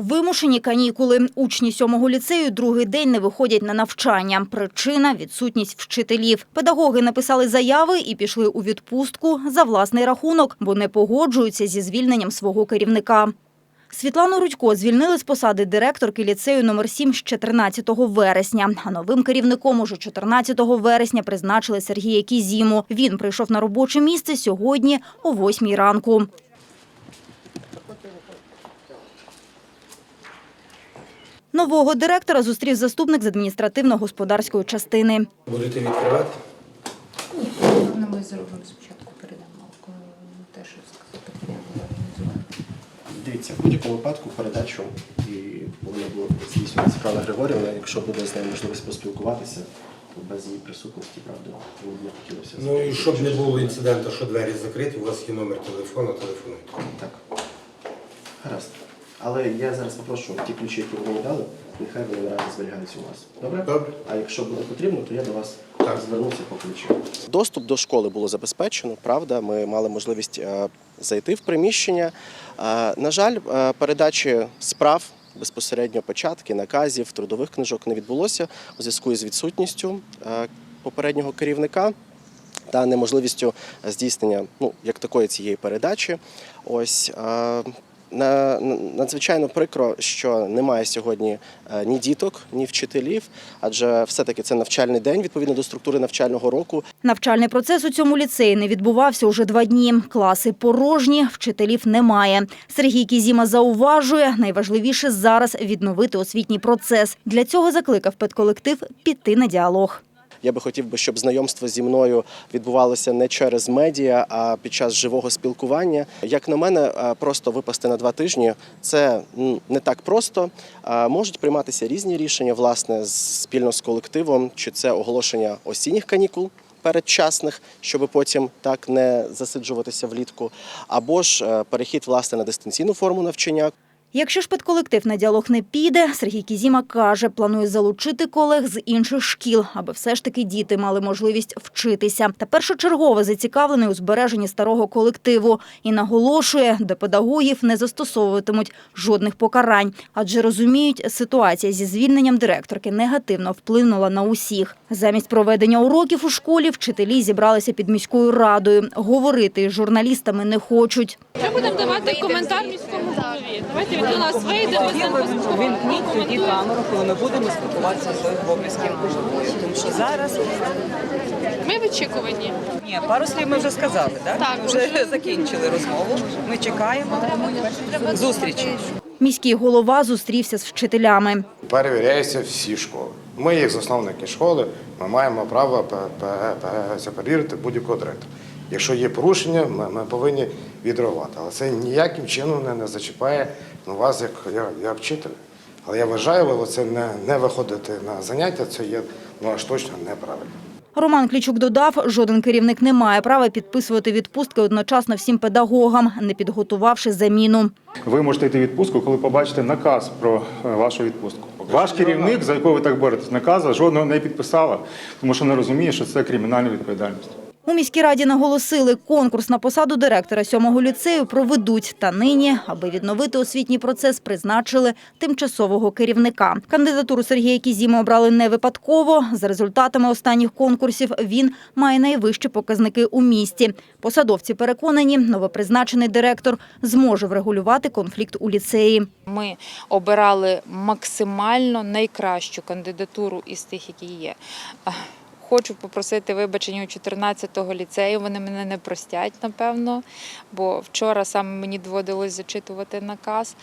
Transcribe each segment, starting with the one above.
Вимушені канікули. Учні сьомого ліцею другий день не виходять на навчання. Причина – відсутність вчителів. Педагоги написали заяви і пішли у відпустку за власний рахунок, бо не погоджуються зі звільненням свого керівника. Світлану Рудько звільнили з посади директорки ліцею номер 7 ще 13 вересня. А новим керівником уже 14 вересня призначили Сергія Кізіму. Він прийшов на робоче місце сьогодні о 8 ранку. Нового директора зустрів заступник з адміністративно-господарської частини. Будете відкривати? Напевно, ми зробимо спочатку передамо те, що потрібно було організувати. Дивіться, в будь-якому випадку передачу і повинна була здійснювати Світлана Григорівна, якщо буде з нею можливість поспілкуватися, то без її присутності, правда, не хотілося. Ну і щоб не було інциденту, що двері закриті, у вас є номер телефону, телефонуйте. Так. Гаразд. Але я зараз попрошу ті ключі, які ви мені дали, нехай вони наразі зберігаються у вас. Добре? Добре. А якщо буде потрібно, то я до вас Так. звернуся по ключі. Доступ до школи було забезпечено, правда. Ми мали можливість е, зайти в приміщення. Е, на жаль, е, передачі справ. Безпосередньо початки, наказів, трудових книжок не відбулося у зв'язку із відсутністю попереднього керівника та неможливістю здійснення ну, як такої цієї передачі. Ось надзвичайно прикро, що немає сьогодні е, ні діток, ні вчителів, адже все-таки це навчальний день відповідно до структури навчального року. Навчальний процес у цьому ліцеї не відбувався уже два дні. Класи порожні, вчителів немає. Сергій Кізіма зауважує, найважливіше зараз відновити освітній процес. Для цього закликав педколектив піти на діалог. Я би хотів би, щоб знайомство зі мною відбувалося не через медіа, а під час живого спілкування. Як на мене, просто випасти на два тижні це не так просто. Можуть прийматися різні рішення, власне, спільно з колективом, чи це оголошення осінніх канікул. Передчасних, щоб потім так не засиджуватися влітку, або ж е, перехід власне на дистанційну форму навчання, Якщо ж педколектив на діалог не піде, Сергій Кізіма каже, планує залучити колег з інших шкіл, аби все ж таки діти мали можливість вчитися. Та першочергово зацікавлений у збереженні старого колективу і наголошує, до педагогів не застосовуватимуть жодних покарань, адже розуміють, ситуація зі звільненням директорки негативно вплинула на усіх. Замість проведення уроків у школі вчителі зібралися під міською радою. Говорити із журналістами не хочуть. Ми будемо давати коментар міському голові. Давайте він до нас вийде, ми з ним. Вімкніть тоді камеру, коли ми будемо спілкуватися з своїх обов'язків. Тому що зараз Ми в очікуванні. ні, пару слів ми вже сказали, так? Так, Ми вже закінчили розмову. Ми чекаємо зустрічі. Міський голова зустрівся з вчителями. перевіряються всі школи. Ми, як засновники школи, ми маємо право пе- пе- пе- перевірити будь-якого директора. Якщо є порушення, ми, ми повинні відреагувати. Але це ніяким чином не, не зачіпає ну, вас як, як, як вчителя. Але я вважаю, ви це не, не виходити на заняття, це є ну, аж точно неправильно. Роман Клічук додав, жоден керівник не має права підписувати відпустки одночасно всім педагогам, не підготувавши заміну. Ви можете йти в відпустку, коли побачите наказ про е, вашу відпустку. Ваш керівник, за якого ви так боретесь, наказу жодного не підписала, тому що не розуміє, що це кримінальна відповідальність. У міській раді наголосили, конкурс на посаду директора сьомого ліцею проведуть. Та нині, аби відновити освітній процес, призначили тимчасового керівника. Кандидатуру Сергія Кізіма обрали не випадково. За результатами останніх конкурсів він має найвищі показники у місті. Посадовці переконані, новопризначений директор зможе врегулювати конфлікт у ліцеї. Ми обирали максимально найкращу кандидатуру із тих, які є. Хочу попросити вибачення у 14-го ліцею. Вони мене не простять, напевно, бо вчора саме мені доводилось зачитувати наказ.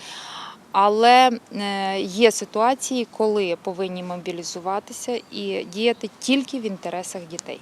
Але е, є ситуації, коли повинні мобілізуватися і діяти тільки в інтересах дітей.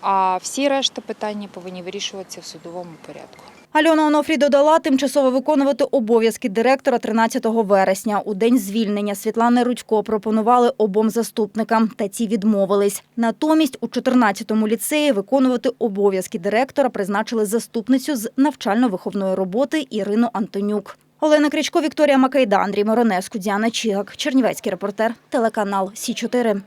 А всі решта питання повинні вирішуватися в судовому порядку. Альона Онофрій додала тимчасово виконувати обов'язки директора 13 вересня. У день звільнення Світлани Рудько пропонували обом заступникам, та ці відмовились. Натомість у 14-му ліцеї виконувати обов'язки директора призначили заступницю з навчально-виховної роботи Ірину Антонюк. Олена Крічко, Вікторія Макайда, Андрій Моронеску, Діана Чігак, Чернівецький репортер, телеканал Сі 4